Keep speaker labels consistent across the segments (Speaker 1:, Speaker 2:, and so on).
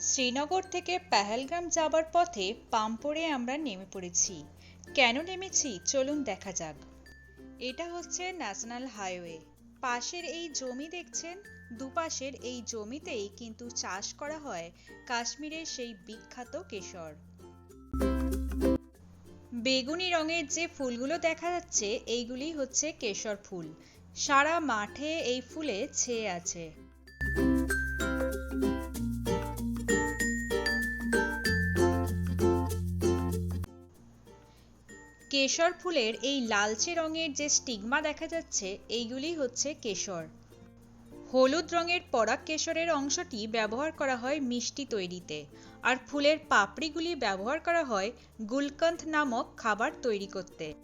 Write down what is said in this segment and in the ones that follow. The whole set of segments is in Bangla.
Speaker 1: শ্রীনগর থেকে পেহেলগ্রাম যাবার পথে পাম্পোরে আমরা নেমে পড়েছি। কেন নেমেছি? চলুন দেখা যাক। এটা হচ্ছে ন্যাশনাল হাইওয়ে। পাশের এই জমি দেখছেন? দুপাশের এই জমিতেই কিন্তু চাষ করা হয় কাশ্মীরের সেই বিখ্যাত কেশর। বেগুনি রঙের যে ফুলগুলো দেখা যাচ্ছে, এইগুলি হচ্ছে কেশর ফুল। সারা মাঠে এই ফুলে ছেয়ে আছে। কেশর ফুলের এই লালচে রঙের যে স্টিগমা দেখা যাচ্ছে, এইগুলি হচ্ছে কেশর। হলুদ রঙের পরাগ কেশরের অংশটি ব্যবহার করা হয় মিষ্টি তৈরিতে, আর ফুলের পাপড়িগুলি ব্যবহার করা হয় গুলকন্দ নামক খাবার তৈরি করতে।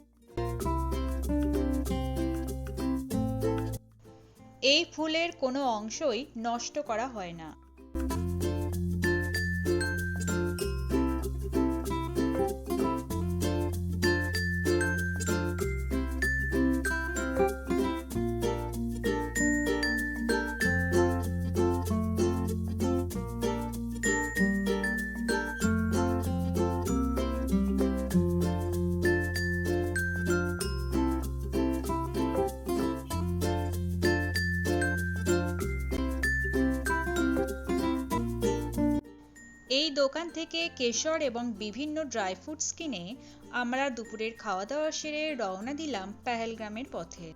Speaker 1: এই ফুলের কোনো অংশই নষ্ট করা হয় না। এই দোকান থেকে কেশর এবং বিভিন্ন ড্রাই ফ্রুটস কিনে আমরা দুপুরের খাওয়া দাওয়া সেরে রওনা দিলাম পেহেলগ্রামের পথে।